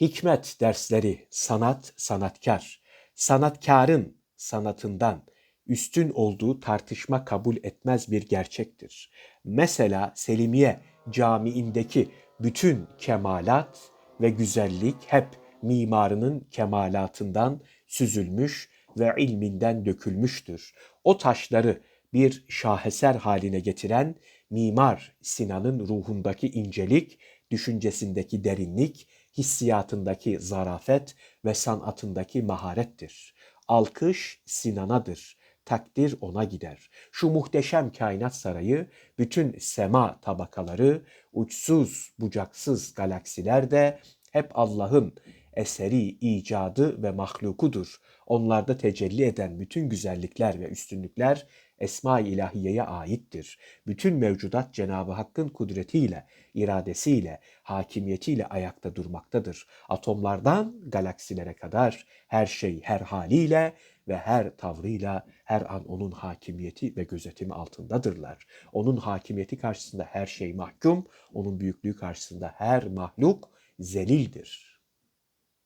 Hikmet dersleri, sanat, sanatkar. Sanatkarın sanatından üstün olduğu tartışma kabul etmez bir gerçektir. Mesela Selimiye Camii'ndeki bütün kemalat ve güzellik hep mimarının kemalatından süzülmüş ve ilminden dökülmüştür. O taşları bir şaheser haline getiren Mimar Sinan'ın ruhundaki incelik, düşüncesindeki derinlik, hissiyatındaki zarafet ve sanatındaki maharettir. Alkış Sinan'adır, takdir ona gider. Şu muhteşem kainat sarayı, bütün sema tabakaları, uçsuz bucaksız galaksiler de hep Allah'ın eseri, icadı ve mahlukudur. Onlarda tecelli eden bütün güzellikler ve üstünlükler Esma-i İlahiye'ye aittir. Bütün mevcudat Cenab-ı Hakk'ın kudretiyle, iradesiyle, hakimiyetiyle ayakta durmaktadır. Atomlardan galaksilere kadar her şey her haliyle ve her tavrıyla her an onun hakimiyeti ve gözetimi altındadırlar. Onun hakimiyeti karşısında her şey mahkum, onun büyüklüğü karşısında her mahluk zelildir.